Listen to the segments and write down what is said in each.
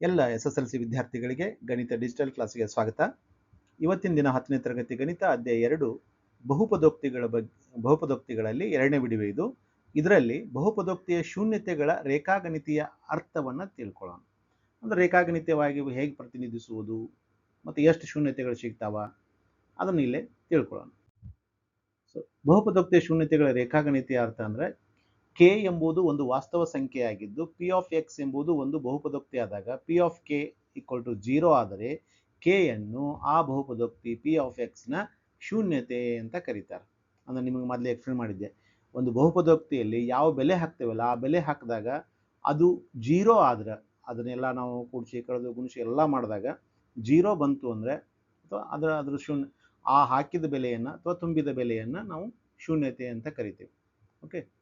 ಎಲ್ಲ S S L C ವಿದ್ಯಾರ್ಥಿಗಳಿಗೆ ಗಣಿತ ಡಿಜಿಟಲ್ ಕ್ಲಾಸಿಗೆ ಸ್ವಾಗತ. ಇವತ್ತಿನ ದಿನ ಹತ್ತನೇ ತರಗತಿ ಗಣಿತ ಅಧ್ಯಾಯ ಎರಡು, ಬಹುಪದೋಕ್ತಿಗಳ ಬಗ್ಗೆ ಬಹುಪದೋಕ್ತಿಗಳಲ್ಲಿ ಎರಡನೇ ವಿಡಿಯೋ ಇದು. ಇದರಲ್ಲಿ ಬಹುಪದೋಕ್ತಿಯ ಶೂನ್ಯತೆಗಳ ರೇಖಾಗಣಿತೀಯ ಅರ್ಥವನ್ನು ತಿಳ್ಕೊಳ್ಳೋಣ. ಅಂದರೆ ರೇಖಾಗಣಿತವಾಗಿ ಹೇಗೆ ಪ್ರತಿನಿಧಿಸುವುದು, ಮತ್ತು ಎಷ್ಟು ಶೂನ್ಯತೆಗಳು ಸಿಗ್ತಾವ, ಅದನ್ನು ಇಲ್ಲೇ ತಿಳ್ಕೊಳ್ಳೋಣ. ಸೊ ಬಹುಪದೋಕ್ತಿಯ ಶೂನ್ಯತೆಗಳ ರೇಖಾಗಣಿತೀಯ ಅರ್ಥ ಅಂದರೆ ಕೆ ಎಂಬುದು ಒಂದು ವಾಸ್ತವ ಸಂಖ್ಯೆಯಾಗಿದ್ದು ಪಿ ಆಫ್ ಎಕ್ಸ್ ಎಂಬುದು ಒಂದು ಬಹುಪದೋಕ್ತಿ ಆದಾಗ P of K equal to zero ಆದರೆ ಕೆ ಅನ್ನು ಆ ಬಹುಪದೋಕ್ತಿ ಪಿ ಆಫ್ ಎಕ್ಸ್ನ ಶೂನ್ಯತೆ ಅಂತ ಕರೀತಾರೆ. ಅಂದರೆ ನಿಮಗೆ ಮೊದಲೇ ಎಕ್ಸ್ಪ್ಲೇನ್ ಮಾಡಿದ್ದೆ. ಒಂದು ಬಹುಪದೋಕ್ತಿಯಲ್ಲಿ ಯಾವ ಬೆಲೆ ಹಾಕ್ತೇವಲ್ಲ, ಆ ಬೆಲೆ ಹಾಕಿದಾಗ ಅದು ಜೀರೋ ಆದ್ರೆ, ಅದನ್ನೆಲ್ಲ ನಾವು ಕೂಡಿಸಿ, ಕಳೆದು, ಗುಣಿಸಿ ಎಲ್ಲ ಮಾಡಿದಾಗ ಜೀರೋ ಬಂತು ಅಂದರೆ, ಅಥವಾ ಅದರ, ಅದ್ರ ಶೂನ್ಯ, ಆ ಹಾಕಿದ ಬೆಲೆಯನ್ನು ಅಥವಾ ತುಂಬಿದ ಬೆಲೆಯನ್ನು ನಾವು ಶೂನ್ಯತೆ ಅಂತ ಕರಿತೇವೆ. ಓಕೆ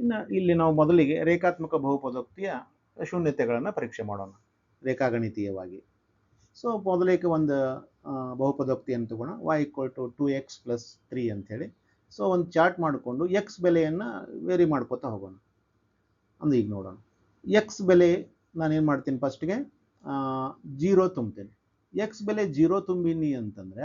ಇನ್ನು ಇಲ್ಲಿ ನಾವು ಮೊದಲಿಗೆ ರೇಖಾತ್ಮಕ ಬಹುಪದೋಕ್ತಿಯ ಶೂನ್ಯತೆಗಳನ್ನು ಪರೀಕ್ಷೆ ಮಾಡೋಣ, ರೇಖಾಗಣಿತೀಯವಾಗಿ. ಸೊ ಮೊದಲೇಕೆ ಒಂದು ಬಹುಪದೋಕ್ತಿಯನ್ನು ತಗೋಣ. Y equal to two X plus three ಅಂಥೇಳಿ. ಸೊ ಒಂದು ಚಾರ್ಟ್ ಮಾಡಿಕೊಂಡು ಎಕ್ಸ್ ಬೆಲೆಯನ್ನು ವೇರಿ ಮಾಡ್ಕೋತಾ ಹೋಗೋಣ. ಅಂದು ಈಗ ನೋಡೋಣ. ಎಕ್ಸ್ ಬೆಲೆ ನಾನೇನು ಮಾಡ್ತೀನಿ ಫಸ್ಟ್ಗೆ ಜೀರೋ ತುಂಬ್ತೀನಿ. ಎಕ್ಸ್ ಬೆಲೆ ಜೀರೋ ತುಂಬಿನಿ ಅಂತಂದರೆ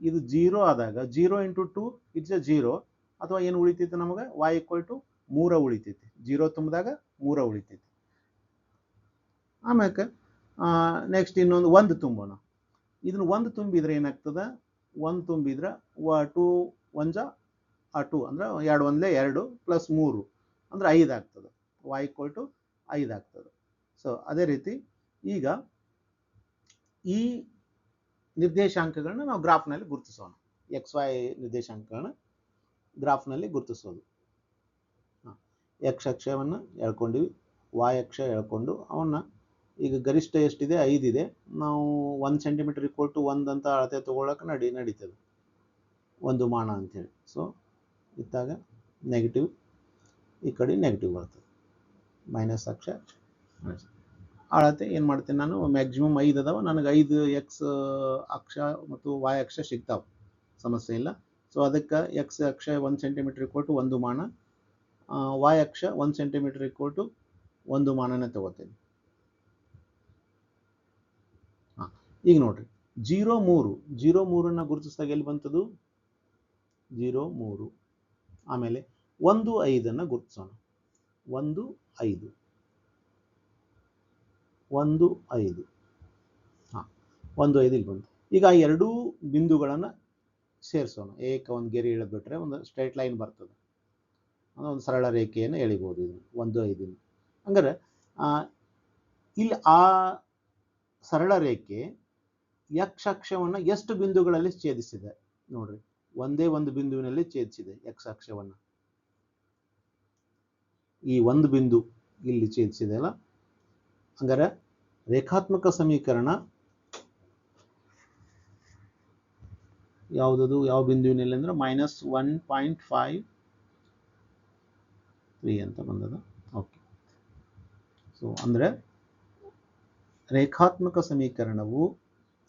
ಇದು ಜೀರೋ ಆದಾಗ zero into two it's a zero ಅಥವಾ ಏನು ಉಳಿತಿತ್ತು ನಮಗೆ? ವೈ ಈಕ್ವಲ್ ಟು ಮೂರ ಉಳಿತೈತಿ. ಜೀರೋ ತುಂಬಿದಾಗ ಮೂರ ಉಳಿತೈತಿ. ಆಮ್ಯಾಕೆ ನೆಕ್ಸ್ಟ್ ಇನ್ನೊಂದು ಒಂದು ತುಂಬೋಣ. ಇದನ್ನ ಒಂದು ತುಂಬಿದ್ರೆ ಏನಾಗ್ತದೆ? ಒಂದು ತುಂಬಿದ್ರೆ ವ ಟೂ ಒಂಜ, ಆ ಟು ಅಂದ್ರೆ ಎರಡು ಒಂದಲೇ ಎರಡು ಪ್ಲಸ್ ಮೂರು ಅಂದ್ರೆ ಐದು ಆಗ್ತದೆ. ವೈ ಈಕ್ವಲ್ ಟು ಐದು ಆಗ್ತದೆ. ಸೊ ಅದೇ ರೀತಿ ಈಗ ಈ ನಿರ್ದೇಶಾಂಕಗಳನ್ನ ನಾವು ಗ್ರಾಫ್ನಲ್ಲಿ ಗುರುತಿಸೋಣ. ಎಕ್ಸ್ ವೈ ನಿರ್ದೇಶಾಂಕಗಳನ್ನ ಗ್ರಾಫ್ನಲ್ಲಿ ಗುರುತಿಸೋದು. ಎಕ್ಸ್ ಅಕ್ಷವನ್ನು ಎಳ್ಕೊಂಡಿವಿ ವಾಯ್ ಅಕ್ಷ ಎಳ್ಕೊಂಡು ಅವನ್ನ ಈಗ ಗರಿಷ್ಠ ಎಷ್ಟಿದೆ? ಐದಿದೆ. ನಾವು ಒಂದು ಸೆಂಟಿಮೀಟ್ರ್ ಇಕ್ವಲ್ ಟು ಒಂದು ಅಂತ ಅಳತೆ ತೊಗೊಳಕ್ಕೆ ನಡಿ, ನಡೀತದೆ. ಒಂದು ಮಾಣ ಅಂಥೇಳಿ ಸೊ ಇತ್ತಾಗ ನೆಗೆಟಿವ್ ಈ ಕಡೆ ನೆಗೆಟಿವ್ ಬರ್ತದೆ. ಮೈನಸ್ ಅಕ್ಷ, ಅಳತೆ ಏನು ಮಾಡ್ತೀನಿ ನಾನು? ಮ್ಯಾಕ್ಸಿಮಮ್ ಐದು ಅದಾವ. ನನಗೆ ಐದು ಎಕ್ಸ್ ಅಕ್ಷ ಮತ್ತು ವಾಯ್ ಅಕ್ಷ ಸಿಗ್ತಾವೆ. ಸಮಸ್ಯೆ ಇಲ್ಲ. ಸೊ ಅದಕ್ಕೆ ಎಕ್ಸ್ ಅಕ್ಷ ಒಂದು ಸೆಂಟಿಮೀಟ್ರ್ ಇಕ್ವಲ್ ಟು ಒಂದು ಮಾನ. ವಾಯ್ ಅಕ್ಷ ಒಂದು ಸೆಂಟಿಮೀಟರ್ ಇಕ್ವಲ್ ಟು ಒಂದು ಮಾನನ ತಗೋತೀನಿ. ಹಾಂ ಈಗ ನೋಡ್ರಿ, ಜೀರೋ ಮೂರು, ಜೀರೋ ಮೂರನ್ನು ಗುರುತಿಸಿದಾಗ ಎಲ್ಲಿ ಬಂತದು? ಜೀರೋ ಮೂರು. ಆಮೇಲೆ ಒಂದು ಐದನ್ನು ಗುರುತಿಸೋಣ. ಒಂದು ಐದು. ಒಂದು ಐದು. ಹಾಂ ಒಂದು ಐದು ಇಲ್ಲಿ ಬಂತು. ಈಗ ಆ ಎರಡೂ ಬಿಂದುಗಳನ್ನು ಸೇರಿಸೋಣ. ಏಕ ಒಂದು ಗೆರೆ ಇಳಿದ್ಬಿಟ್ರೆ ಒಂದು ಸ್ಟ್ರೈಟ್ ಲೈನ್ ಬರ್ತದೆ. ಅಂದ್ರೆ ಒಂದು ಸರಳ ರೇಖೆಯನ್ನು ಎಳಿಬೋದು ಇದು, ಒಂದು ಐದಿನ ಹಂಗಾರೆ ಇಲ್ಲಿ ಆ ಸರಳ ರೇಖೆ ಯಕ್ಷ ಅಕ್ಷವನ್ನು ಎಷ್ಟು ಬಿಂದುಗಳಲ್ಲಿ ಛೇದಿಸಿದೆ? ನೋಡ್ರಿ, ಒಂದೇ ಒಂದು ಬಿಂದುವಿನಲ್ಲಿ ಛೇದಿಸಿದೆ ಯಕ್ಷ ಅಕ್ಷವನ್ನು. ಈ ಒಂದು ಬಿಂದು ಇಲ್ಲಿ ಛೇದಿಸಿದೆ ಅಲ್ಲ? ಹಂಗಾರೆ ರೇಖಾತ್ಮಕ ಸಮೀಕರಣ ಯಾವುದದು, ಯಾವ ಬಿಂದುವಿನಲ್ಲಿ ಅಂದ್ರೆ minus one point five three ಅಂತ ಬಂದದ? ಓಕೆ ಸೊ ಅಂದರೆ ರೇಖಾತ್ಮಕ ಸಮೀಕರಣವು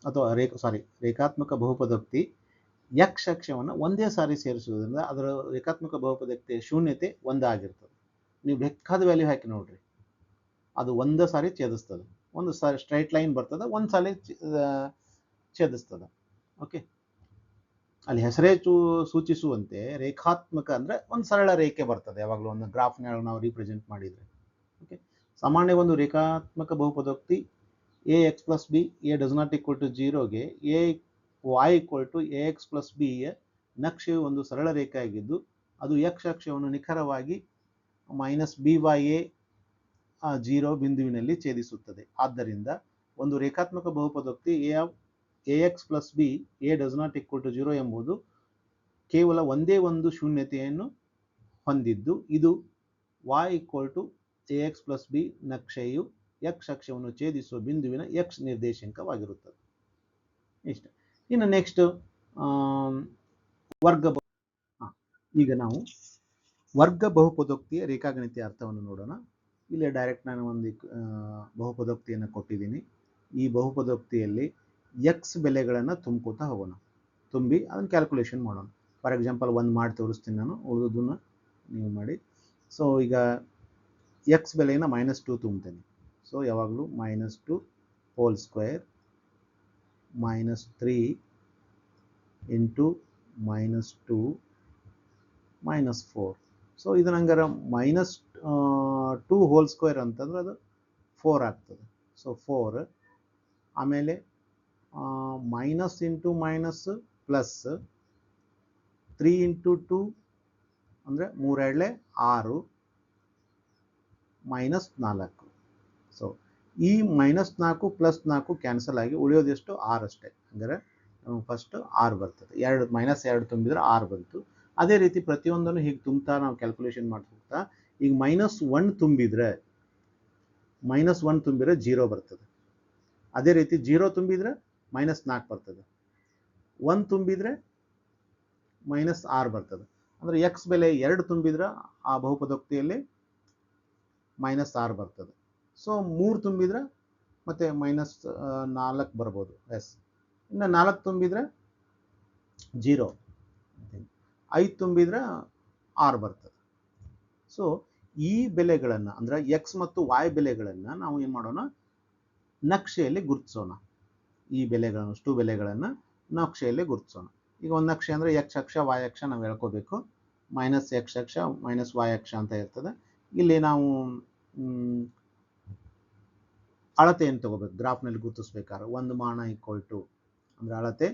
ಅಥವಾ ರೇಖ ಸಾರಿ ರೇಖಾತ್ಮಕ ಬಹುಪದೋಕ್ತಿ ಯಕ್ಷ ಅಕ್ಷವನ್ನು ಒಂದೇ ಸಾರಿ ಸೇರಿಸುವುದರಿಂದ ಅದರ ರೇಖಾತ್ಮಕ ಬಹುಪದೋಕ್ತಿಯ ಶೂನ್ಯತೆ ಒಂದಾಗಿರ್ತದೆ. ನೀವು ಬೇಕಾದ ವ್ಯಾಲ್ಯೂ ಹಾಕಿ ನೋಡ್ರಿ. ಅದು ಒಂದೇ ಸಾರಿ ಛೇದಿಸ್ತದೆ. ಒಂದು ಸಾರಿ ಸ್ಟ್ರೈಟ್ ಲೈನ್ ಬರ್ತದೆ, ಒಂದು ಸಾರಿ ಛೇದಿಸ್ತದೆ. ಓಕೆ ಅಲ್ಲಿ ಹೆಸರೇ ಚೂ, ಸೂಚಿಸುವಂತೆ ರೇಖಾತ್ಮಕ ಅಂದರೆ ಒಂದು ಸರಳ ರೇಖೆ ಬರ್ತದೆ. ಯಾವಾಗಲೂ ಒಂದು ಗ್ರಾಫ್ನ ನಾವು ರೀಪ್ರೆಸೆಂಟ್ ಮಾಡಿದರೆ. ಓಕೆ ಸಾಮಾನ್ಯ ಒಂದು ರೇಖಾತ್ಮಕ ಬಹುಪದೋಕ್ತಿ A X plus B A does not equal to ಜೀರೋಗೆ A Y equal to A X plus B ನಕ್ಷೆಯು ಒಂದು ಸರಳ ರೇಖೆ ಆಗಿದ್ದು ಅದು ಎಕ್ಸ್ ಅಕ್ಷವನ್ನು ನಿಖರವಾಗಿ minus B by A zero ಬಿಂದುವಿನಲ್ಲಿ ಛೇದಿಸುತ್ತದೆ. ಆದ್ದರಿಂದ ಒಂದು ರೇಖಾತ್ಮಕ ಬಹುಪದೋಕ್ತಿ A A X plus B A does not equal to zero ಎಂಬುದು ಕೇವಲ ಒಂದೇ ಒಂದು ಶೂನ್ಯತೆಯನ್ನು ಹೊಂದಿದ್ದು, ಇದು Y equal to A X plus B ನಕ್ಷೆಯು ಎಕ್ಸ್ ಅಕ್ಷವನ್ನು ಛೇದಿಸುವ ಬಿಂದುವಿನ ಎಕ್ಸ್ ನಿರ್ದೇಶಾಂಕವಾಗಿರುತ್ತದೆ. ಇಷ್ಟ. ಇನ್ನು ನೆಕ್ಸ್ಟ್ ವರ್ಗ ಈಗ ನಾವು ವರ್ಗ ಬಹುಪದೋಕ್ತಿಯ ರೇಖಾಗಣಿತಿಯ ಅರ್ಥವನ್ನು ನೋಡೋಣ. ಇಲ್ಲೇ ಡೈರೆಕ್ಟ್ ನಾನು ಒಂದು ಬಹುಪದೋಕ್ತಿಯನ್ನು ಕೊಟ್ಟಿದ್ದೀನಿ. ಈ ಬಹುಪದೋಕ್ತಿಯಲ್ಲಿ ಎಕ್ಸ್ ಬೆಲೆಗಳನ್ನು ತುಂಬ್ಕೋತಾ ಹೋಗೋಣ. ತುಂಬಿ ಅದನ್ನು ಕ್ಯಾಲ್ಕುಲೇಷನ್ ಮಾಡೋಣ. ಫಾರ್ ಎಕ್ಸಾಂಪಲ್ ಒಂದು ಮಾಡಿ ತೋರಿಸ್ತೀನಿ ನಾನು ಉಳಿದದನ್ನು ನೀವು ಮಾಡಿ. ಸೊ ಈಗ ಎಕ್ಸ್ ಬೆಲೆಯನ್ನು ಮೈನಸ್ ಟು ತುಂಬ್ತೇನೆ. ಸೊ ಯಾವಾಗಲೂ minus two whole square minus three into minus two minus four so ಇದು ನಂಗಾರ ಮೈನಸ್ ಟೂ ಹೋಲ್ ಸ್ಕ್ವೇರ್ ಅಂತಂದ್ರೆ ಅದು ಫೋರ್ ಆಗ್ತದೆ. ಸೊ ಫೋರ್ ಆಮೇಲೆ minus into minus plus three into two ಅಂದರೆ ಮೂರೆರಡಲೆ ಆರು ಮೈನಸ್ ನಾಲ್ಕು. ಸೊ ಈ ಮೈನಸ್ ನಾಲ್ಕು ಪ್ಲಸ್ ನಾಲ್ಕು ಕ್ಯಾನ್ಸಲ್ ಆಗಿ ಉಳಿಯೋದೆಷ್ಟು ಆರು ಅಷ್ಟೇ. ಅಂದರೆ ನಮಗೆ ಫಸ್ಟ್ ಆರು ಬರ್ತದೆ. ಎರಡು ಮೈನಸ್ ಎರಡು ತುಂಬಿದ್ರೆ ಆರು ಬಂತು. ಅದೇ ರೀತಿ ಪ್ರತಿಯೊಂದನ್ನು ಹೀಗೆ ತುಂಬ್ತಾ ನಾವು ಕ್ಯಾಲ್ಕುಲೇಷನ್ ಮಾಡ್ತಾ ಈಗ ಮೈನಸ್ ಒನ್ ತುಂಬಿದರೆ ಮೈನಸ್ ಒನ್ ತುಂಬಿದ್ರೆ ಜೀರೋ ಬರ್ತದೆ. ಅದೇ ರೀತಿ ಜೀರೋ ತುಂಬಿದ್ರೆ ಮೈನಸ್ ನಾಲ್ಕು ಬರ್ತದೆ. ಒಂದು ತುಂಬಿದ್ರೆ ಮೈನಸ್ ಆರು ಬರ್ತದೆ. ಅಂದರೆ ಎಕ್ಸ್ ಬೆಲೆ ಎರಡು ತುಂಬಿದ್ರೆ ಆ ಬಹುಪದೋಕ್ತಿಯಲ್ಲಿ ಮೈನಸ್ ಆರು ಬರ್ತದೆ. ಸೊ ಮೂರು ತುಂಬಿದ್ರೆ ಮತ್ತೆ ಮೈನಸ್ ನಾಲ್ಕು ಬರ್ಬೋದು. ಎಸ್ ಇನ್ನು ನಾಲ್ಕು ತುಂಬಿದ್ರೆ ಜೀರೋ. ಐದು ತುಂಬಿದ್ರೆ ಆರು ಬರ್ತದೆ. ಸೊ ಈ ಬೆಲೆಗಳನ್ನು, ಅಂದರೆ ಎಕ್ಸ್ ಮತ್ತು ವಾಯ್ ಬೆಲೆಗಳನ್ನು ನಾವು ಏನು ಮಾಡೋಣ? ನಕ್ಷೆಯಲ್ಲಿ ಗುರುತಿಸೋಣ. ಈ ಬೆಲೆಗಳನ್ನು, ಅಷ್ಟು ಬೆಲೆಗಳನ್ನು ನಕ್ಷೆಯಲ್ಲಿ ಗುರುತಿಸೋಣ. ಈಗ ಒಂದು ನಕ್ಷೆ ಅಂದರೆ ಎಕ್ಸ್ ಅಕ್ಷ ವಾಯ್ ಅಕ್ಷ ನಾವು ಹೇಳ್ಕೋಬೇಕು. ಮೈನಸ್ ಎಕ್ಸ್ ಅಕ್ಷ, ಮೈನಸ್ ವಾಯ್ ಅಕ್ಷ ಅಂತ ಇರ್ತದೆ. ಇಲ್ಲಿ ನಾವು ಅಳತೆ ಅಳತೆಯನ್ನು ತಗೋಬೇಕು? ಗ್ರಾಫ್ನಲ್ಲಿ ಗುರುತಿಸ್ಬೇಕಾದ್ರೆ ಒಂದು ಮಾಣ ಈಕ್ವಲ್ ಟು ಅಂದರೆ ಅಳತೆ.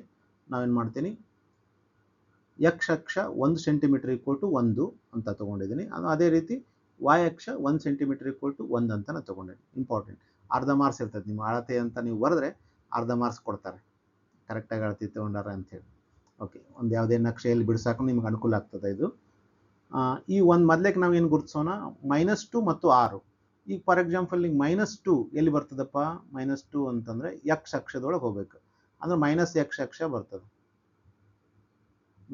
ನಾವೇನು ಮಾಡ್ತೀನಿ? ಎಕ್ಸ್ ಅಕ್ಷ ಒಂದು ಸೆಂಟಿಮೀಟರ್ ಈಕ್ವಲ್ ಟು ಒಂದು ಅಂತ ತೊಗೊಂಡಿದ್ದೀನಿ. ಅದು ಅದೇ ರೀತಿ ವಾಯ್ ಅಕ್ಷ ಒಂದು ಸೆಂಟಿಮೀಟರ್ ಈಕ್ವಲ್ ಟು ಒಂದು ಅಂತ ನಾನು ತೊಗೊಂಡಿದ್ದೀನಿ. ಇಂಪಾರ್ಟೆಂಟ್ ಅರ್ಧ ಮಾರ್ಕ್ಸ್ ಇರ್ತದೆ. ನಿಮ್ಮ ಅಳತೆ ಅಂತ ನೀವು ಬರೆದ್ರೆ ಅರ್ಧ ಮಾರ್ಕ್ಸ್ ಕೊಡ್ತಾರೆ. ಕರೆಕ್ಟಾಗಿ ಅಳತೆ ತೊಗೊಂಡಾರ ಅಂಥೇಳಿ ಓಕೆ ಒಂದು ಯಾವುದೇ ನಕ್ಷೆಯಲ್ಲಿ ಬಿಡ್ಸಾಕು ನಿಮ್ಗೆ ಅನುಕೂಲ ಆಗ್ತದೆ ಇದು. ಈ ಒಂದು ಮೊದಲೇಗೆ ನಾವು ಏನು ಗುರುತಿಸೋಣ? ಮೈನಸ್ ಟು ಮತ್ತು ಆರು. ಈಗ ಫಾರ್ ಎಕ್ಸಾಂಪಲ್ ಈಗ ಮೈನಸ್ ಟು ಎಲ್ಲಿ ಬರ್ತದಪ್ಪ? ಮೈನಸ್ ಟು ಅಂತಂದರೆ ಯಕ್ಷ ಅಕ್ಷದೊಳಗೆ ಹೋಗ್ಬೇಕು. ಅಂದ್ರೆ ಮೈನಸ್ ಯಕ್ಷ ಅಕ್ಷ ಬರ್ತದೆ.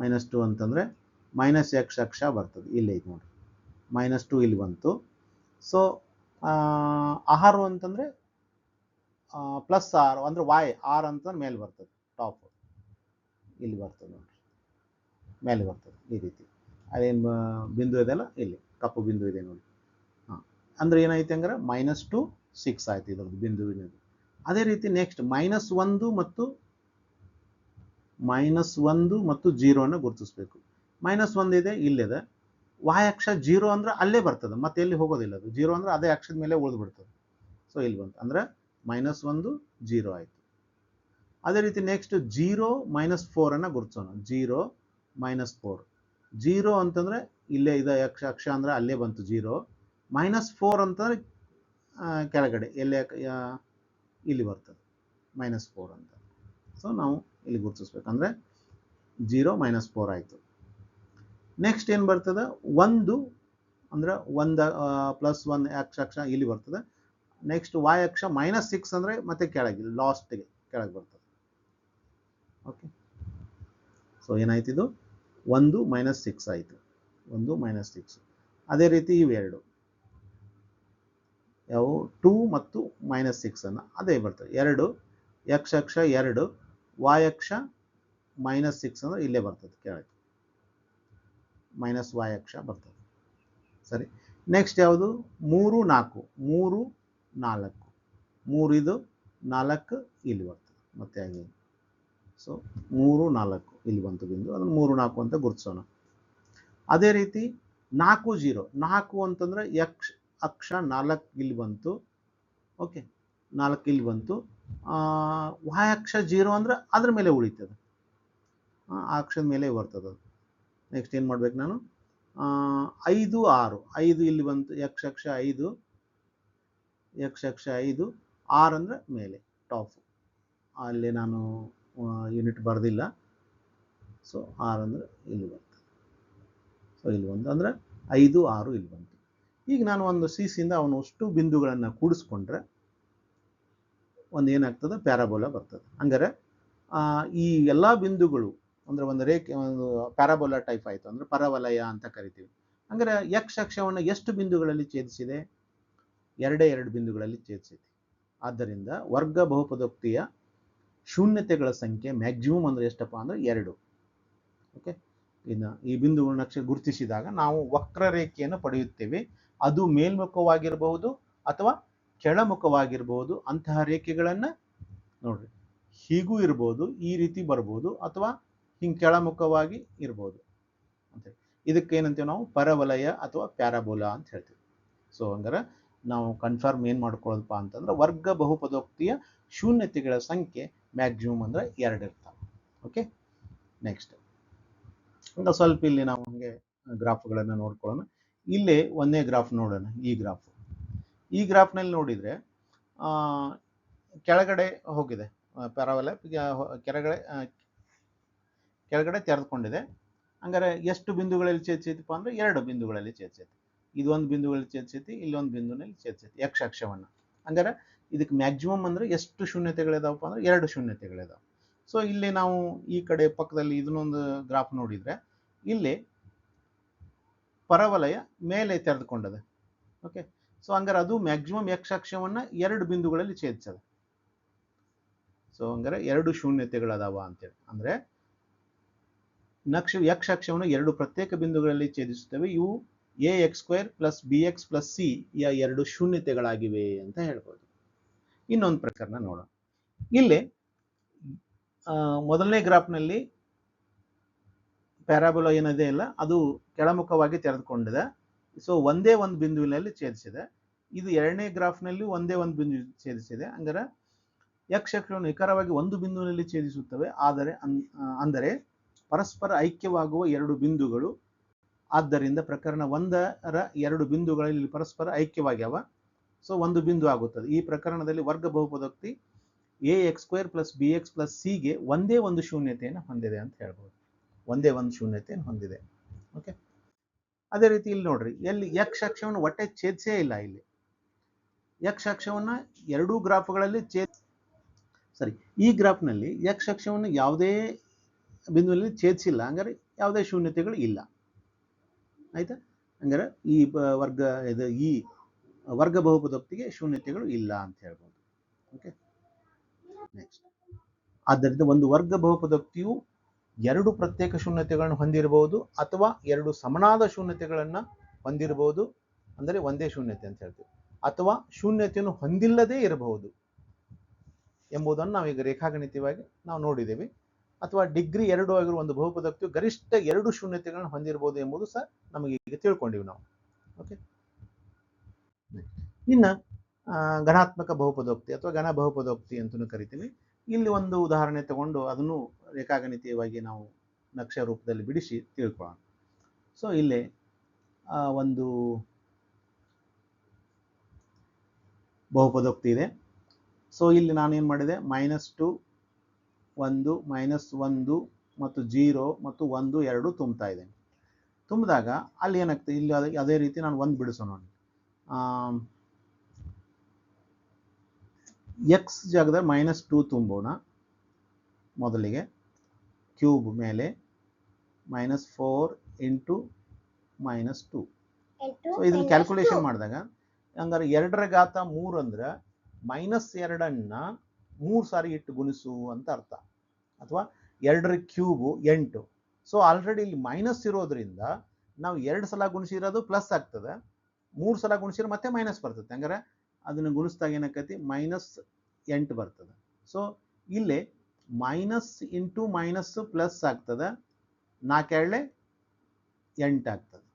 ಮೈನಸ್ ಟು ಅಂತಂದರೆ ಮೈನಸ್ ಯಕ್ಷ ಅಕ್ಷ ಬರ್ತದೆ. ಇಲ್ಲಿ ಇದು ನೋಡಿ ಮೈನಸ್ ಟು ಇಲ್ಲಿ ಬಂತು. ಸೊ ಆರು ಅಂತಂದರೆ ಪ್ಲಸ್ ಆರ್ ಅಂದ್ರೆ ವೈ ಆರ್ ಅಂತ ಮೇಲೆ ಬರ್ತದೆ ಟಾಪ್ ಇಲ್ಲಿ ಬರ್ತದೆ ನೋಡಿ ಮೇಲೆ ಬರ್ತದೆ, ಈ ರೀತಿ. ಅದೇನು ಬಿಂದು ಇದೆಲ್ಲ ಇಲ್ಲಿ, ಕಪ್ಪು ಬಿಂದು ಇದೆ ನೋಡಿ. ಹಾಂ. ಅಂದ್ರೆ ಏನಾಯ್ತು ಅಂದ್ರೆ ಮೈನಸ್ ಟು ಸಿಕ್ಸ್ ಆಯ್ತು ಇದ್ರದ್ದು ಬಿಂದುವಿನದು ಅದೇ ರೀತಿ ನೆಕ್ಸ್ಟ್ ಮೈನಸ್ ಒಂದು ಮತ್ತು ಮೈನಸ್ ಒಂದು ಮತ್ತು ಜೀರೋನ ಗುರುತಿಸ್ಬೇಕು. ಮೈನಸ್ ಇದೆ, ಇಲ್ಲಿದೆ. ವಾಯ್ ಅಕ್ಷ ಜೀರೋ ಅಂದ್ರೆ ಅಲ್ಲೇ ಬರ್ತದೆ, ಮತ್ತೆ ಎಲ್ಲಿ ಹೋಗೋದಿಲ್ಲ ಅದು. ಜೀರೋ ಅಂದ್ರೆ ಅದೇ ಅಕ್ಷದ ಮೇಲೆ ಉಳಿದು ಬಿಡ್ತದೆ ಸೊ ಇಲ್ಲಿ ಬಂತು. ಅಂದ್ರೆ ಮೈನಸ್ ಒಂದು ಜೀರೋ ಆಯಿತು. ಅದೇ ರೀತಿ ನೆಕ್ಸ್ಟ್ ಜೀರೋ ಮೈನಸ್ ಫೋರನ್ನು ಗುರುತಿಸೋಣ. ಜೀರೋ ಮೈನಸ್ ಫೋರ್ ಜೀರೋ ಅಂತಂದರೆ ಇಲ್ಲೇ ಇದೆ ಅಕ್ಷ ಅಕ್ಷ ಅಂದರೆ ಅಲ್ಲೇ ಬಂತು ಜೀರೋ ಮೈನಸ್ ಫೋರ್ ಅಂತಂದರೆ ಕೆಳಗಡೆ, ಎಲ್ಲೇ ಇಲ್ಲಿ ಬರ್ತದೆ. ಮೈನಸ್ ಫೋರ್ ಅಂತ. ಸೊ ನಾವು ಇಲ್ಲಿ ಗುರುತಿಸ್ಬೇಕಂದ್ರೆ ಜೀರೋ ಮೈನಸ್ ಫೋರ್ ಆಯಿತು. ನೆಕ್ಸ್ಟ್ ಏನು ಬರ್ತದೆ? ಒಂದು ಅಂದ್ರೆ ಒಂದು ಪ್ಲಸ್ ಒನ್ ಅಕ್ಷ ಅಕ್ಷ, ಇಲ್ಲಿ ಬರ್ತದೆ. ನೆಕ್ಸ್ಟ್ ವಾಯ್ ಅಕ್ಷ ಮೈನಸ್ ಸಿಕ್ಸ್ ಅಂದರೆ ಮತ್ತೆ ಕೆಳಗೆ ಲಾಸ್ಟ್ಗೆ ಕೆಳಗೆ ಬರ್ತದೆ. ಓಕೆ ಸೊ ಏನಾಯ್ತು ಇದು? ಒಂದು ಮೈನಸ್ ಸಿಕ್ಸ್ ಆಯಿತು. ಒಂದು ಮೈನಸ್ ಸಿಕ್ಸ್ ಅದೇ ರೀತಿ ಇವೆರಡು ಯಾವು ಟೂ ಮತ್ತು ಮೈನಸ್ ಸಿಕ್ಸನ್ನು ಅದೇ ಬರ್ತದೆ. ಎರಡು ಎಕ್ಸ್ ಅಕ್ಷ ಎರಡು ವಾಯ್ ಅಕ್ಷ ಮೈನಸ್ ಸಿಕ್ಸ್ ಅಂದರೆ ಇಲ್ಲೇ ಬರ್ತದೆ ಕೆಳಗೆ. ಮೈನಸ್ ವಾಯ್ ಅಕ್ಷ ಬರ್ತದೆ. ಸರಿ? ನೆಕ್ಸ್ಟ್ ಯಾವುದು? ಮೂರು ನಾಲ್ಕು. ಮೂರು ನಾಲ್ಕು. ಮೂರು ಇದು ನಾಲ್ಕು, ಇಲ್ಲಿ ಬರ್ತದೆ. ಮತ್ತೆ ಹಾಗೆ. ಸೊ ಮೂರು, ನಾಲ್ಕು, ಇಲ್ಲಿ ಬಂತು ಬಿಂದು. ಅದನ್ನು ಮೂರು, ನಾಲ್ಕು ಅಂತ ಗುರುತಿಸೋಣ. ಅದೇ ರೀತಿ ನಾಲ್ಕು, ಜೀರೋ. ನಾಲ್ಕು ಅಂತಂದರೆ ಯಕ್ಷ, ಅಕ್ಷ, ನಾಲ್ಕು ಇಲ್ಲಿ ಬಂತು. ಓಕೆ ನಾಲ್ಕು ಇಲ್ಲಿ ಬಂತು. ವಾಯಕ್ಷ ಜೀರೋ ಅಂದ್ರೆ ಅದ್ರ ಮೇಲೆ ಉಳಿತದೆ. ಆ ಅಕ್ಷದ ಮೇಲೆ ಬರ್ತದೆ ನೆಕ್ಸ್ಟ್ ಏನು ಮಾಡ್ಬೇಕು ನಾನು? ಐದು, ಆರು. ಐದು ಇಲ್ಲಿ ಬಂತು. ಯಕ್ಷ, ಅಕ್ಷ, ಐದು. ಯಕ್ಷ ಅಕ್ಷ ಐದು, ಆರು ಅಂದರೆ ಮೇಲೆ, ಟಾಪ್. ಅಲ್ಲಿ ನಾನು ಯೂನಿಟ್ ಬರೆದಿಲ್ಲ. ಸೊ ಆರು ಅಂದರೆ ಇಲ್ಲಿ ಬಂತು. ಸೊ ಇಲ್ಲಿ ಬಂತು ಅಂದರೆ ಐದು, ಆರು ಇಲ್ಲಿ ಬಂತು. ಈಗ ನಾನು ಒಂದು ಸೀಸಿಂದ ಅವನು ಅಷ್ಟು ಬಿಂದುಗಳನ್ನು ಕೂಡಿಸ್ಕೊಂಡ್ರೆ ಒಂದು ಏನಾಗ್ತದೆ? ಪ್ಯಾರಾಬೋಲಾ ಬರ್ತದೆ. ಹಂಗಾರೆ ಈ ಎಲ್ಲ ಬಿಂದುಗಳು, ಅಂದರೆ ಒಂದು ರೇಖೆ, ಒಂದು ಪ್ಯಾರಾಬೋಲಾ ಟೈಪ್ ಆಯಿತು ಅಂದರೆ ಪರವಲಯ ಅಂತ ಕರಿತೀವಿ. ಹಂಗಾರೆ ಯಕ್ಷ ಅಕ್ಷವನ್ನು ಎಷ್ಟು ಬಿಂದುಗಳಲ್ಲಿ ಛೇದಿಸಿದೆ? ಎರಡೇ ಎರಡು ಬಿಂದುಗಳಲ್ಲಿ ಛೇದಿಸಿದೆ ಆದ್ದರಿಂದ ವರ್ಗ ಬಹುಪದೋಕ್ತಿಯ ಶೂನ್ಯತೆಗಳ ಸಂಖ್ಯೆ ಮ್ಯಾಕ್ಸಿಮಮ್ ಅಂದರೆ ಎಷ್ಟಪ್ಪ ಅಂದರೆ ಎರಡು. ಓಕೆ ಇನ್ನು ಈ ಬಿಂದುಗಳ ನಕ್ಷೆ ಗುರುತಿಸಿದಾಗ ನಾವು ವಕ್ರರೇಖೆಯನ್ನು ಪಡೆಯುತ್ತೇವೆ. ಅದು ಮೇಲ್ಮುಖವಾಗಿರಬಹುದು ಅಥವಾ ಕೆಳಮುಖವಾಗಿರಬಹುದು. ಅಂತಹ ರೇಖೆಗಳನ್ನು ನೋಡ್ರಿ. ಹೀಗೂ ಇರ್ಬೋದು, ಈ ರೀತಿ ಬರ್ಬೋದು ಅಥವಾ ಹಿಂಗೆ ಕೆಳಮುಖವಾಗಿ ಇರ್ಬೋದು. ಅಂತ ಇದಕ್ಕೇನಂತೇವೆ ನಾವು ಪರವಲಯ ಅಥವಾ ಪ್ಯಾರಾಬೋಲಾ ಅಂತ ಹೇಳ್ತೀವಿ. ಸೊ ಹಂಗಾರೆ ನಾವು ಕನ್ಫರ್ಮ್ ಏನು ಮಾಡ್ಕೊಳ್ಳೋದಪ್ಪ ಅಂತಂದ್ರೆ ವರ್ಗ ಬಹುಪದೋಕ್ತಿಯ ಶೂನ್ಯತೆಗಳ ಸಂಖ್ಯೆ ಮ್ಯಾಕ್ಸಿಮಮ್ ಅಂದ್ರೆ ಎರಡು ಇರ್ತಾವೆ. ಓಕೆ ನೆಕ್ಸ್ಟ್ ಈಗ ಸ್ವಲ್ಪ ಇಲ್ಲಿ ನಾವು ಹಂಗೆ ಗ್ರಾಫ್ಗಳನ್ನು ನೋಡ್ಕೊಳ್ಳೋಣ. ಇಲ್ಲೇ ಒಂದೇ ಗ್ರಾಫ್ ನೋಡೋಣ, ಈ ಗ್ರಾಫ್. ಈ ಗ್ರಾಫ್ನಲ್ಲಿ ನೋಡಿದರೆ ಕೆಳಗಡೆ ಹೋಗಿದೆ ಪರವಲ ಕೆಳಗಡೆ ಕೆಳಗಡೆ ತೆರೆದುಕೊಂಡಿದೆ. ಹಂಗಾರೆ ಎಷ್ಟು ಬಿಂದುಗಳಲ್ಲಿ ಛೇದಿಸೈತಿಪ್ಪ ಅಂದ್ರೆ ಎರಡು ಬಿಂದುಗಳಲ್ಲಿ ಛೇದಿಸೈತಿ ಇದೊಂದು ಬಿಂದುಗಳಲ್ಲಿ ಛೇದಿಸೈತಿ, ಇಲ್ಲೊಂದು ಬಿಂದುನಲ್ಲಿ ಛೇದಿಸೈತಿ ಯಕ್ಷ ಅಕ್ಷವನ್ನು ಹಂಗಾರೆ ಇದಕ್ಕೆ ಮ್ಯಾಕ್ಸಿಮಮ್ ಅಂದ್ರೆ ಎಷ್ಟು ಶೂನ್ಯತೆಗಳಿದಾವಪ್ಪ ಅಂದ್ರೆ ಎರಡು ಶೂನ್ಯತೆಗಳಿದಾವೆ. ಸೊ ಇಲ್ಲಿ ನಾವು ಈ ಕಡೆ ಪಕ್ಕದಲ್ಲಿ ಇದನ್ನೊಂದು ಗ್ರಾಫ್ ನೋಡಿದ್ರೆ, ಇಲ್ಲಿ ಪರವಲಯ ಮೇಲೆ ತೆರೆದುಕೊಂಡದೆ ಓಕೆ ಸೊ ಹಂಗಾರೆ ಅದು ಮ್ಯಾಕ್ಸಿಮಮ್ ಯಕ್ಷ ಅಕ್ಷವನ್ನ ಎರಡು ಬಿಂದುಗಳಲ್ಲಿ ಛೇದಿಸದೆ. ಸೊ ಹಂಗಾರೆ ಎರಡು ಶೂನ್ಯತೆಗಳದಾವ ಅಂತೇಳಿ. ಅಂದ್ರೆ ನಕ್ಷ ಯಕ್ಷ ಅಕ್ಷವನ್ನು ಎರಡು ಪ್ರತ್ಯೇಕ ಬಿಂದುಗಳಲ್ಲಿ ಛೇದಿಸುತ್ತವೆ. ಇವು A X square plus B X plus C ಯ ಎರಡು ಶೂನ್ಯತೆಗಳಾಗಿವೆ ಅಂತ ಹೇಳ್ಬೋದು. ಇನ್ನೊಂದು ಪ್ರಕರಣ ನೋಡೋಣ. ಇಲ್ಲಿ ಮೊದಲನೇ ಗ್ರಾಫ್ನಲ್ಲಿ ಪ್ಯಾರಾಬೋಲಾ ಏನಿದೆ ಇಲ್ಲ, ಅದು ಕೆಳಮುಖವಾಗಿ ತೆರೆದುಕೊಂಡಿದೆ. ಸೊ ಒಂದೇ ಒಂದು ಬಿಂದುವಿನಲ್ಲಿ ಛೇದಿಸಿದೆ. ಇದು ಎರಡನೇ ಗ್ರಾಫ್ನಲ್ಲಿ ಒಂದೇ ಒಂದು ಬಿಂದು ಛೇದಿಸಿದೆ. ಹಂಗಾರೆ ಯಕ್ಷ ನಿಖರವಾಗಿ ಒಂದು ಬಿಂದುವಿನಲ್ಲಿ ಛೇದಿಸುತ್ತವೆ. ಆದರೆ ಅಂದರೆ ಪರಸ್ಪರ ಐಕ್ಯವಾಗುವ ಎರಡು ಬಿಂದುಗಳು ಆದ್ದರಿಂದ ಪ್ರಕರಣ ಒಂದರ ಎರಡು ಬಿಂದುಗಳಲ್ಲಿ ಪರಸ್ಪರ ಐಕ್ಯವಾಗ್ಯಾವ. ಸೊ ಒಂದು ಬಿಂದು ಆಗುತ್ತದೆ. ಈ ಪ್ರಕರಣದಲ್ಲಿ ವರ್ಗ ಬಹುಪದೋಕ್ತಿ A X square plus B X plus ಸಿಗೆ ಒಂದೇ ಒಂದು ಶೂನ್ಯತೆಯನ್ನು ಹೊಂದಿದೆ ಅಂತ ಹೇಳ್ಬೋದು. ಒಂದೇ ಒಂದು ಶೂನ್ಯತೆಯನ್ನು ಹೊಂದಿದೆ. ಓಕೆ ಅದೇ ರೀತಿ ಇಲ್ಲಿ ನೋಡ್ರಿ, ಎಲ್ಲಿ ಯಕ್ಷ ಅಕ್ಷವನ್ನು ಒಟ್ಟೆ ಛೇದಿಸೇ ಇಲ್ಲ ಇಲ್ಲಿ. ಯಕ್ಷ ಅಕ್ಷವನ್ನು ಎರಡೂ ಗ್ರಾಫ್ಗಳಲ್ಲಿ ಛೇದ ಸರಿ ಈ ಗ್ರಾಫ್ನಲ್ಲಿ ಯಕ್ಷ ಅಕ್ಷವನ್ನು ಯಾವುದೇ ಬಿಂದುವಿನಲ್ಲಿ ಛೇದಿಸಿಲ್ಲ. ಹಂಗಾರೆ ಯಾವುದೇ ಶೂನ್ಯತೆಗಳು ಇಲ್ಲ. ಆಯ್ತಾ? ಹಂಗಾರೆ ಈ ವರ್ಗ ಇದು ಈ ವರ್ಗ ಬಹುಪದೋಕ್ತಿಗೆ ಶೂನ್ಯತೆಗಳು ಇಲ್ಲ ಅಂತ ಹೇಳ್ಬೋದು. ಓಕೆ ನೆಕ್ಸ್ಟ್ ಆದ್ದರಿಂದ ಒಂದು ವರ್ಗ ಬಹುಪದೋಕ್ತಿಯು ಎರಡು ಪ್ರತ್ಯೇಕ ಶೂನ್ಯತೆಗಳನ್ನು ಹೊಂದಿರಬಹುದು ಅಥವಾ ಎರಡು ಸಮನಾದ ಶೂನ್ಯತೆಗಳನ್ನು ಹೊಂದಿರಬಹುದು ಅಂದರೆ ಒಂದೇ ಶೂನ್ಯತೆ ಅಂತ ಹೇಳ್ತೀವಿ. ಅಥವಾ ಶೂನ್ಯತೆಯನ್ನು ಹೊಂದಿಲ್ಲದೇ ಇರಬಹುದು ಎಂಬುದನ್ನು ನಾವೀಗ ರೇಖಾಗಣಿತವಾಗಿ ನಾವು ನೋಡಿದ್ದೇವೆ. ಅಥವಾ ಡಿಗ್ರಿ ಎರಡು ಆಗಿರುವ ಒಂದು ಬಹುಪದೋಕ್ತಿಯು ಗರಿಷ್ಠ ಎರಡು ಶೂನ್ಯತೆಗಳನ್ನು ಹೊಂದಿರಬಹುದು ಎಂಬುದು ಸಹ ನಮಗೆ ಈಗ ತಿಳ್ಕೊಂಡಿವಿ ನಾವು. ಓಕೆ ಇನ್ನ ಗಣಾತ್ಮಕ ಬಹುಪದೋಕ್ತಿ ಅಥವಾ ಗಣ ಬಹುಪದೋಕ್ತಿ ಅಂತಲೂ ಕರಿತೀವಿ. ಇಲ್ಲಿ ಒಂದು ಉದಾಹರಣೆ ತಗೊಂಡು ಅದನ್ನು ರೇಖಾಗಣಿತೀಯವಾಗಿ ನಾವು ನಕ್ಷೆ ರೂಪದಲ್ಲಿ ಬಿಡಿಸಿ ತಿಳ್ಕೊಳ್ಳೋಣ. ಸೊ ಇಲ್ಲಿ ಒಂದು ಬಹುಪದೋಕ್ತಿ ಇದೆ. ಸೊ ಇಲ್ಲಿ ನಾನೇನು ಮಾಡಿದೆ? ಮೈನಸ್ ಟು ಒಂದು ಮೈನಸ್ ಒಂದು, ಮತ್ತು ಜೀರೋ ಮತ್ತು ಒಂದು, ಎರಡು ತುಂಬ್ತಾ ಇದ್ದೇನೆ. ತುಂಬಿದಾಗ ಅಲ್ಲಿ ಏನಾಗ್ತದೆ? ಇಲ್ಲಿ ಅದೇ ಅದೇ ರೀತಿ ನಾನು ಒಂದು ಬಿಡಿಸೋಣ ಎಕ್ಸ್ ಜಾಗದಲ್ಲಿ ಮೈನಸ್ ಟೂ ತುಂಬೋಣ. ಮೊದಲಿಗೆ ಕ್ಯೂಬ್ ಮೇಲೆ minus four into minus two so ಇದನ್ನ ಕ್ಯಾಲ್ಕುಲೇಷನ್ ಮಾಡಿದಾಗ ಹಂಗಾರೆ ಎರಡರ ಘಾತ ಮೂರು ಅಂದ್ರೆ ಮೈನಸ್ ಎರಡನ್ನ ಮೂರು ಸಾರಿ ಇಟ್ಟು ಗುಣಿಸು ಅಂತ ಅರ್ಥ. ಅಥವಾ ಎರಡರ ಕ್ಯೂಬು ಎಂಟು. ಸೊ ಆಲ್ರೆಡಿ ಇಲ್ಲಿ ಮೈನಸ್ ಇರೋದ್ರಿಂದ ನಾವು ಎರಡು ಸಲ ಗುಣಿಸಿರೋದು ಪ್ಲಸ್ ಆಗ್ತದೆ. ಮೂರು ಸಲ ಗುಣಿಸಿದ್ರೆ ಮತ್ತೆ ಮೈನಸ್ ಬರ್ತದೆ. ಹಂಗಾರೆ ಅದನ್ನು ಗುಣಿಸಿದಾಗ ಏನಾಕೈತಿ ಮೈನಸ್ ಎಂಟು ಬರ್ತದೆ. ಸೊ ಇಲ್ಲಿ ಮೈನಸ್ ಇಂಟು ಮೈನಸ್ ಪ್ಲಸ್ ಆಗ್ತದೆ. ನಾಲ್ಕೆರಳೆ ಎಂಟು ಆಗ್ತದೆ.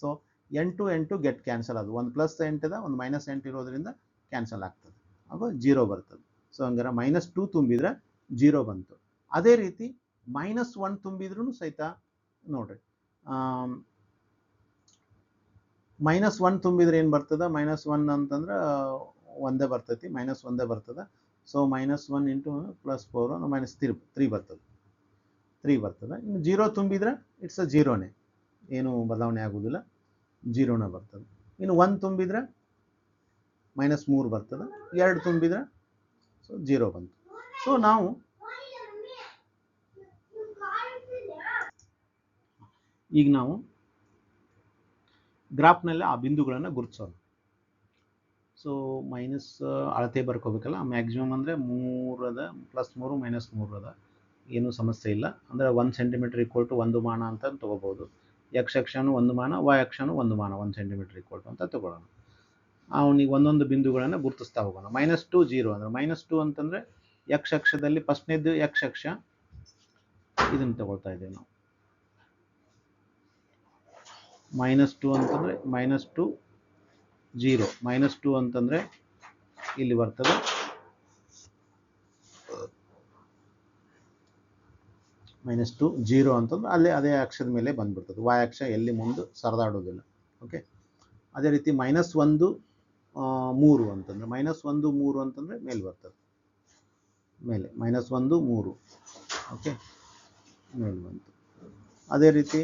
ಸೊ ಎಂಟು ಎಂಟು ಗೆಟ್ ಕ್ಯಾನ್ಸಲ್ ಅದು ಒಂದು ಪ್ಲಸ್ ಎಂಟಿದೆ ಒಂದು ಮೈನಸ್ ಎಂಟು ಇರೋದ್ರಿಂದ ಕ್ಯಾನ್ಸಲ್ ಆಗ್ತದೆ. ಅದು ಜೀರೋ ಬರ್ತದೆ. ಸೊ ಹಂಗಾರೆ ಮೈನಸ್ ಟೂ ತುಂಬಿದ್ರೆ ಜೀರೋ ಬಂತು. ಅದೇ ರೀತಿ ಮೈನಸ್ ಒನ್ ತುಂಬಿದ್ರೂ ಸಹಿತ ನೋಡ್ರಿ. ಮೈನಸ್ ಒನ್ ತುಂಬಿದ್ರೆ ಏನು ಬರ್ತದೆ? ಮೈನಸ್ ಒನ್ ಅಂತಂದ್ರೆ ಒಂದೇ ಬರ್ತೈತಿ, ಮೈನಸ್ ಒಂದೇ ಬರ್ತದೆ. So minus one into plus four minus three three ಬರ್ತದೆ. ತ್ರೀ ಬರ್ತದೆ. ಇನ್ನು ಜೀರೋ ತುಂಬಿದ್ರೆ ಇಟ್ಸ್ ಅ ಜೀರೋನೇ ಏನು ಬದಲಾವಣೆ ಆಗೋದಿಲ್ಲ. ಜೀರೋನೇ ಬರ್ತದೆ. ಇನ್ನು ಒನ್ ತುಂಬಿದ್ರೆ ಮೈನಸ್ ಮೂರು ಬರ್ತದೆ. ಎರಡು ತುಂಬಿದ್ರೆ ಸೊ ಜೀರೋ ಬಂತು. ಸೊ ನಾವು ಈಗ ನಾವು ಗ್ರಾಫ್ನಲ್ಲಿ ಆ ಬಿಂದುಗಳನ್ನು ಗುರುತಿಸೋಣ. ಸೊ ಮೈನಸ್ ಅಳತೆ ಬರ್ಕೋಬೇಕಲ್ಲ ಮ್ಯಾಕ್ಸಿಮಮ್ ಅಂದರೆ ಮೂರದ ಪ್ಲಸ್ ಮೂರು ಮೈನಸ್ ಮೂರದ ಏನು ಸಮಸ್ಯೆ ಇಲ್ಲ. ಅಂದರೆ ಒಂದು ಸೆಂಟಿಮೀಟರ್ ಈಕ್ವಲ್ ಟು ಒಂದು ಮಾನ ಅಂತ ತೊಗೋಬೋದು ಎಕ್ಸ್ ಅಕ್ಷನು ಒಂದು ಮಾನ ವೈ ಅಕ್ಷನು ಒಂದು ಮಾನ, ಒಂದು ಸೆಂಟಿಮೀಟರ್ ಈಕ್ವಲ್ ಟು ಅಂತ ತೊಗೊಳ್ಳೋಣ. ಅವನಿಗೆ ಒಂದೊಂದು ಬಿಂದುಗಳನ್ನು ಗುರುತಿಸ್ತಾ ಹೋಗೋಣ. ಮೈನಸ್ ಟು ಜೀರೋ ಅಂದರೆ ಮೈನಸ್ ಟು ಅಂತಂದರೆ ಯಕ್ಷ ಅಕ್ಷದಲ್ಲಿ ಫಸ್ಟ್ನೇದು ಯಕ್ಷ ಅಕ್ಷ. ಇದನ್ನು ತಗೊಳ್ತಾ ಇದ್ದೇವೆ ನಾವು. ಮೈನಸ್ ಟು ಅಂತಂದರೆ minus two zero minus two ಅಂತಂದರೆ ಇಲ್ಲಿ ಬರ್ತದೆ. ಮೈನಸ್ ಟು ಜೀರೋ ಅಂತಂದ್ರೆ ಅಲ್ಲೇ ಅದೇ ಅಕ್ಷದ ಮೇಲೆ ಬಂದ್ಬಿಡ್ತದೆ. ವಾಯ್ ಅಕ್ಷ ಎಲ್ಲಿ ಮುಂದೆ ಸರದಾಡೋದಿಲ್ಲ. ಓಕೆ ಅದೇ ರೀತಿ ಮೈನಸ್ ಒಂದು ಮೂರು ಅಂತಂದ್ರೆ ಮೈನಸ್ ಒಂದು, ಮೂರು ಅಂತಂದರೆ ಮೇಲೆ ಬರ್ತದೆ. ಮೇಲೆ ಮೈನಸ್ ಒಂದು, ಮೂರು. ಓಕೆ ಮೇಲೆ ಬಂತು. ಅದೇ ರೀತಿ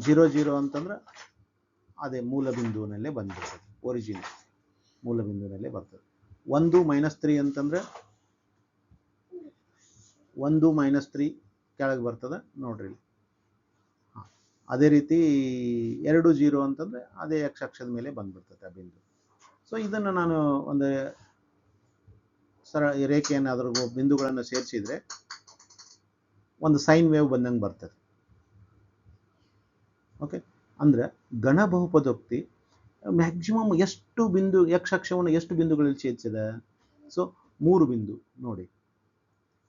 ಜೀರೋ ಜೀರೋ ಅಂತಂದ್ರೆ ಅದೇ ಮೂಲ ಬಿಂದುವಿನಲ್ಲೇ ಬಂದ್ಬಿಡ್ತದೆ. ಒರಿಜಿನ್ ಮೂಲ ಬಿಂದುವಿನಲ್ಲೇ ಬರ್ತದೆ. ಒಂದು ಮೈನಸ್ ತ್ರೀ ಅಂತಂದ್ರೆ ಒಂದು ಮೈನಸ್ ತ್ರೀ ಕೆಳಗೆ ಬರ್ತದೆ. ನೋಡ್ರಿ. ಅದೇ ರೀತಿ ಎರಡು ಜೀರೋ ಅಂತಂದ್ರೆ ಅದೇ ಯಕ್ಷಕ್ಷದ ಮೇಲೆ ಬಂದ್ಬಿಡ್ತದೆ ಆ ಬಿಂದು. ಸೊ ಇದನ್ನು ನಾನು ಒಂದು ಸರ ರೇಖೆಯನ್ನು ಅದ್ರ ಬಿಂದುಗಳನ್ನು ಸೇರಿಸಿದ್ರೆ ಒಂದು ಸೈನ್ ವೇವ್ ಬಂದಂಗೆ ಬರ್ತದೆ. ಓಕೆ ಅಂದ್ರೆ ಗಣ ಬಹುಪದೋಕ್ತಿ ಮ್ಯಾಕ್ಸಿಮಮ್ ಎಷ್ಟು ಬಿಂದು ಯಕ್ಷ ಅಕ್ಷವನ್ನು ಎಷ್ಟು ಬಿಂದುಗಳಲ್ಲಿ ಛೇದಿಸಿದೆ? ಸೊ ಮೂರು ಬಿಂದು ನೋಡಿ.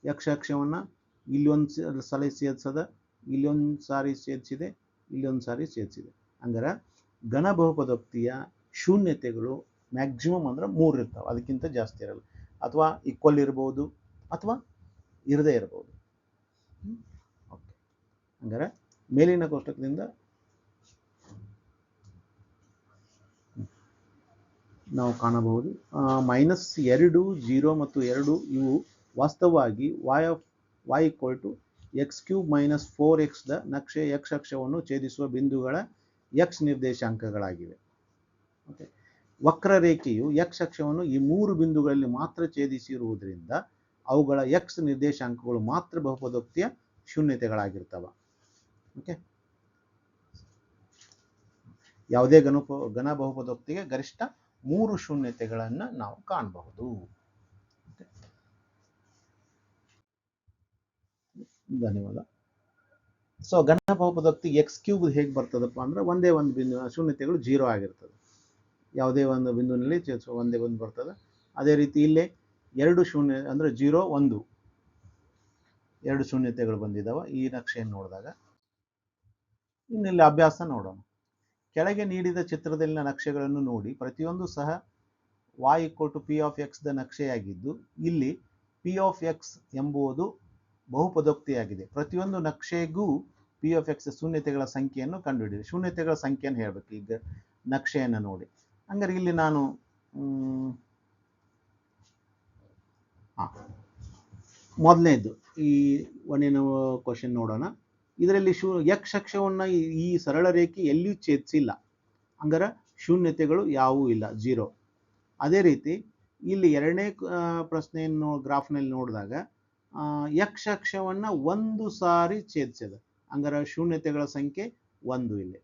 ಯಕ್ಷ ಅಕ್ಷವನ್ನು ಇಲ್ಲೊಂದು ಸಲ ಸೇರಿಸದ ಇಲ್ಲೊಂದು ಸಾರಿ ಸೇರಿಸಿದೆ ಇಲ್ಲೊಂದು ಸಾರಿ ಸೇರಿಸಿದೆ ಅಂದರೆ ಗಣ ಬಹುಪದೋಕ್ತಿಯ ಶೂನ್ಯತೆಗಳು ಮ್ಯಾಕ್ಸಿಮಮ್ ಅಂದ್ರೆ ಮೂರು ಇರ್ತಾವೆ, ಅದಕ್ಕಿಂತ ಜಾಸ್ತಿ ಇರಲ್ಲ. ಅಥವಾ ಈಕ್ವಲ್ ಇರ್ಬೋದು, ಅಥವಾ ಇರದೇ ಇರ್ಬೋದು. ಓಕೆ ಹಂಗಾರೆ ಮೇಲಿನ ಕೋಷ್ಟಕದಿಂದ ನಾವು ಕಾಣಬಹುದು. ಮೈನಸ್ ಎರಡು ಜೀರೋ ಮತ್ತು ಎರಡು ಇವು ವಾಸ್ತವವಾಗಿ Y of Y equal to X cube minus four ಎಕ್ಸ್ದ ನಕ್ಷೆ ಎಕ್ಸ್ ಅಕ್ಷವನ್ನು ಛೇದಿಸುವ ಬಿಂದುಗಳ ಎಕ್ಸ್ ನಿರ್ದೇಶಾಂಕಗಳಾಗಿವೆ. ಓಕೆ ವಕ್ರರೇಖೆಯು ಎಕ್ಸ್ ಅಕ್ಷವನ್ನು ಈ ಮೂರು ಬಿಂದುಗಳಲ್ಲಿ ಮಾತ್ರ ಛೇದಿಸಿರುವುದರಿಂದ ಅವುಗಳ ಎಕ್ಸ್ ನಿರ್ದೇಶಾಂಕಗಳು ಮಾತ್ರ ಬಹುಪದೋಕ್ತಿಯ ಶೂನ್ಯತೆಗಳಾಗಿರ್ತವೆ. ಓಕೆ ಯಾವುದೇ ಘನ ಬಹುಪದೋಕ್ತಿಗೆ ಗರಿಷ್ಠ ಮೂರು ಶೂನ್ಯತೆಗಳನ್ನು ನಾವು ಕಾಣಬಹುದು. ಧನ್ಯವಾದ. ಸೊ ಗಣ ಬಹುಪದೋಕ್ತಿ ಎಕ್ಸ್ ಕ್ಯೂಬ್ ಹೇಗೆ ಬರ್ತದಪ್ಪ ಅಂದ್ರೆ ಒಂದೇ ಒಂದು ಬಿಂದು, ಶೂನ್ಯತೆಗಳು ಜೀರೋ ಆಗಿರ್ತದೆ. ಯಾವುದೇ ಒಂದು ಚೇತರಿಸುವ ಒಂದೇ ಒಂದು ಬರ್ತದೆ. ಅದೇ ರೀತಿ ಇಲ್ಲೇ ಎರಡು ಶೂನ್ಯ ಅಂದ್ರೆ ಜೀರೋ ಒಂದು. ಎರಡು ಶೂನ್ಯತೆಗಳು ಬಂದಿದ್ದಾವೆ ಈ ನಕ್ಷೆಯನ್ನು ನೋಡಿದಾಗ ಇನ್ನಿಲ್ಲಿ ಅಭ್ಯಾಸ ನೋಡೋಣ. ಕೆಳಗೆ ನೀಡಿದ ಚಿತ್ರದಲ್ಲಿನ ನಕ್ಷೆಗಳನ್ನು ನೋಡಿ, ಪ್ರತಿಯೊಂದು ಸಹ Y equal P of X the ನಕ್ಷೆಯಾಗಿದ್ದು, ಇಲ್ಲಿ ಪಿ ಆಫ್ ಎಕ್ಸ್ ಎಂಬುದು ಬಹುಪದೋಕ್ತಿಯಾಗಿದೆ. ಪ್ರತಿಯೊಂದು ನಕ್ಷೆಗೂ ಪಿ ಆಫ್ ಎಕ್ಸ್ ಶೂನ್ಯತೆಗಳ ಸಂಖ್ಯೆಯನ್ನು ಕಂಡುಹಿಡಿಯಿರಿ. ಶೂನ್ಯತೆಗಳ ಸಂಖ್ಯೆಯನ್ನು ಹೇಳಬೇಕು, ಈಗ ನಕ್ಷೆಯನ್ನು ನೋಡಿ. ಹಂಗಾರೆ ಇಲ್ಲಿ ನಾನು ಮೊದಲನೇದು ಈ ಒಂದೇನು ಕ್ವಶನ್ ನೋಡೋಣ. ಇದರಲ್ಲಿ ಶೂ ಅಕ್ಷವನ್ನು ಈ- ಸರಳ ರೇಖೆ ಎಲ್ಲಿಯೂ ಛೇದಿಸಿಲ್ಲ. ಅಂದರ ಶೂನ್ಯತೆಗಳು ಯಾವೂ ಇಲ್ಲ ಜೀರೋ ಅದೇ ರೀತಿ ಇಲ್ಲಿ ಎರಡನೇ ಪ್ರಶ್ನೆಯನ್ನು ಗ್ರಾಫ್ನಲ್ಲಿ ನೋಡಿದಾಗ ಆ, ಯಕ್ಷ ಅಕ್ಷವನ್ನು ಒಂದು ಸಾರಿ ಛೇದಿಸಿದೆ. ಹಂಗಾರೆ ಶೂನ್ಯತೆಗಳ ಸಂಖ್ಯೆ ಒಂದು ಇಲ್ಲಿ.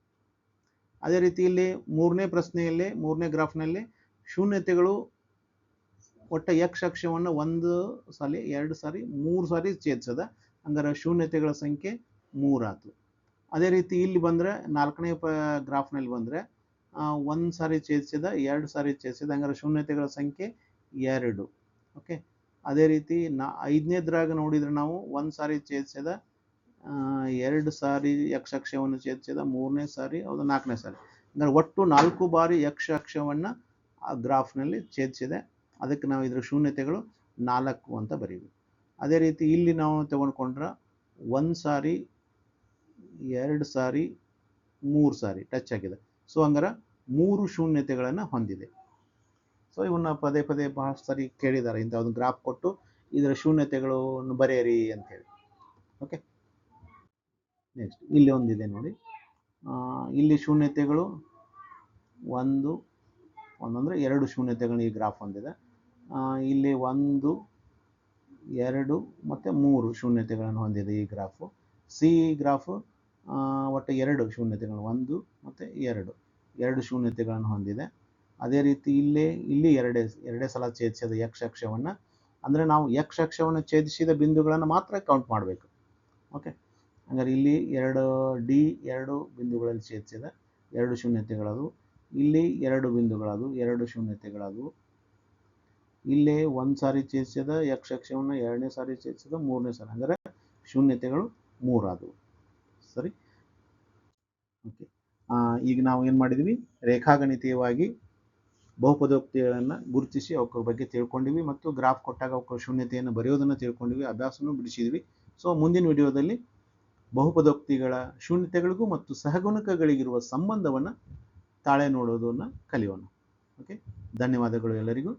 ಅದೇ ರೀತಿ ಇಲ್ಲಿ ಮೂರನೇ ಪ್ರಶ್ನೆಯಲ್ಲಿ ಮೂರನೇ ಗ್ರಾಫ್ನಲ್ಲಿ ಶೂನ್ಯತೆಗಳು ಒಟ್ಟ ಅಕ್ಷವನ್ನು ಒಂದು ಸಾರಿ ಎರಡು ಸಾರಿ ಮೂರು ಸಾರಿ ಛೇದಿಸದ ಹಂಗಾರೆ ಶೂನ್ಯತೆಗಳ ಸಂಖ್ಯೆ ಮೂರಾತು ಅದೇ ರೀತಿ ಇಲ್ಲಿ ಬಂದರೆ ನಾಲ್ಕನೇ ಪ ಗ್ರಾಫ್ನಲ್ಲಿ ಬಂದರೆ ಒಂದು ಸಾರಿ ಛೇದಿಸಿದ, ಎರಡು ಸಾರಿ ಛೇದಿಸಿದ, ಹಂಗಾರೆ ಶೂನ್ಯತೆಗಳ ಸಂಖ್ಯೆ ಎರಡು. ಓಕೆ? ಅದೇ ರೀತಿ ನಾ ಐದನೇದ್ರಾಗ ನೋಡಿದ್ರೆ ನಾವು ಒಂದು ಸಾರಿ ಛೇದಿಸಿದ ಎರಡು ಸಾರಿ ಯಕ್ಷ ಅಕ್ಷವನ್ನು ಛೇದಿಸಿದ, ಮೂರನೇ ಸಾರಿ ಅದು ನಾಲ್ಕನೇ ಸಾರಿ. ಅಂದರೆ ಒಟ್ಟು ನಾಲ್ಕು ಬಾರಿ ಯಕ್ಷ ಅಕ್ಷವನ್ನು ಆ ಗ್ರಾಫ್ನಲ್ಲಿ ಛೇದಿಸಿದೆ. ಅದಕ್ಕೆ ನಾವು ಇದರ ಶೂನ್ಯತೆಗಳು ನಾಲ್ಕು ಅಂತ ಬರೀಬೇಕು. ಅದೇ ರೀತಿ ಇಲ್ಲಿ ನಾವು ತಗೊಂಡ್ಕೊಂಡ್ರೆ ಒಂದು ಸಾರಿ ಎರಡು ಸಾರಿ, ಮೂರು ಸಾರಿ ಟಚ್ ಆಗಿದೆ. ಸೊ ಹಂಗಾರ ಮೂರು ಶೂನ್ಯತೆಗಳನ್ನು ಹೊಂದಿದೆ. ಸೊ ಇವನ್ನ ಪದೇ ಪದೇ ಬಹಳಷ್ಟು ಸಾರಿ ಕೇಳಿದ್ದಾರೆ. ಇಂಥ ಒಂದು ಗ್ರಾಫ್ ಕೊಟ್ಟು ಇದರ ಶೂನ್ಯತೆಗಳನ್ನು ಬರೆಯಿರಿ ಅಂತೇಳಿ ಓಕೆ ನೆಕ್ಸ್ಟ್ ಇಲ್ಲಿ ಒಂದಿದೆ ನೋಡಿ. ಇಲ್ಲಿ ಶೂನ್ಯತೆಗಳು ಒಂದು, ಒಂದಂದ್ರೆ ಎರಡು ಶೂನ್ಯತೆಗಳು ಈ ಗ್ರಾಫ್ ಹೊಂದಿದೆ ಇಲ್ಲಿ ಒಂದು, ಎರಡು ಮತ್ತು ಮೂರು ಶೂನ್ಯತೆಗಳನ್ನು ಹೊಂದಿದೆ ಈ ಗ್ರಾಫು ಸಿ ಗ್ರಾಫು ಒಟ್ಟು ಎರಡು ಶೂನ್ಯತೆಗಳು, ಒಂದು ಮತ್ತು ಎರಡು. ಎರಡು ಶೂನ್ಯತೆಗಳನ್ನು ಹೊಂದಿದೆ. ಅದೇ ರೀತಿ ಇಲ್ಲೇ, ಇಲ್ಲಿ ಎರಡೇ ಎರಡೇ ಸಲ ಛೇದಿಸಿದ ಯಕ್ಷ ಅಕ್ಷವನ್ನು ಅಂದರೆ ನಾವು ಯಕ್ಷ ಅಕ್ಷವನ್ನು ಛೇದಿಸಿದ ಬಿಂದುಗಳನ್ನು ಮಾತ್ರ ಕೌಂಟ್ ಮಾಡಬೇಕು. ಓಕೆ ಹಂಗಾರೆ ಇಲ್ಲಿ ಎರಡು ಡಿ, ಎರಡು ಬಿಂದುಗಳಲ್ಲಿ ಛೇದಿಸಿದ ಎರಡು ಶೂನ್ಯತೆಗಳದು. ಇಲ್ಲಿ ಎರಡು ಬಿಂದುಗಳದು, ಎರಡು ಶೂನ್ಯತೆಗಳದು. ಇಲ್ಲಿ ಒಂದು ಸಾರಿ ಛೇದಿಸಿದ ಯಕ್ಷ ಅಕ್ಷವನ್ನು ಎರಡನೇ ಸಾರಿ ಛೇದಿಸಿದ, ಮೂರನೇ ಸಾರಿ. ಅಂದರೆ ಶೂನ್ಯತೆಗಳು ಮೂರಾದವು ಸರಿ ಓಕೆ ಈಗ ನಾವು ಏನು ಮಾಡಿದ್ವಿ? ರೇಖಾಗಣಿತೀಯವಾಗಿ ಬಹುಪದೋಕ್ತಿಗಳನ್ನು ಗುರುತಿಸಿ ಅವರ ಬಗ್ಗೆ ತಿಳ್ಕೊಂಡಿವಿ ಮತ್ತು ಗ್ರಾಫ್ ಕೊಟ್ಟಾಗ ಅವಕ್ಕೆ ಶೂನ್ಯತೆಯನ್ನು ಬರೆಯೋದನ್ನು ತಿಳ್ಕೊಂಡಿವಿ, ಅಭ್ಯಾಸನೂ ಬಿಡಿಸಿದ್ವಿ. ಸೊ ಮುಂದಿನ ವಿಡಿಯೋದಲ್ಲಿ ಬಹುಪದೋಕ್ತಿಗಳ ಶೂನ್ಯತೆಗಳಿಗೂ ಮತ್ತು ಸಹಗುಣಕಗಳಿಗಿರುವ ಸಂಬಂಧವನ್ನು ತಾಳೆ ನೋಡೋದನ್ನು ಕಲಿಯೋಣ. ಓಕೆ ಧನ್ಯವಾದಗಳು ಎಲ್ಲರಿಗೂ.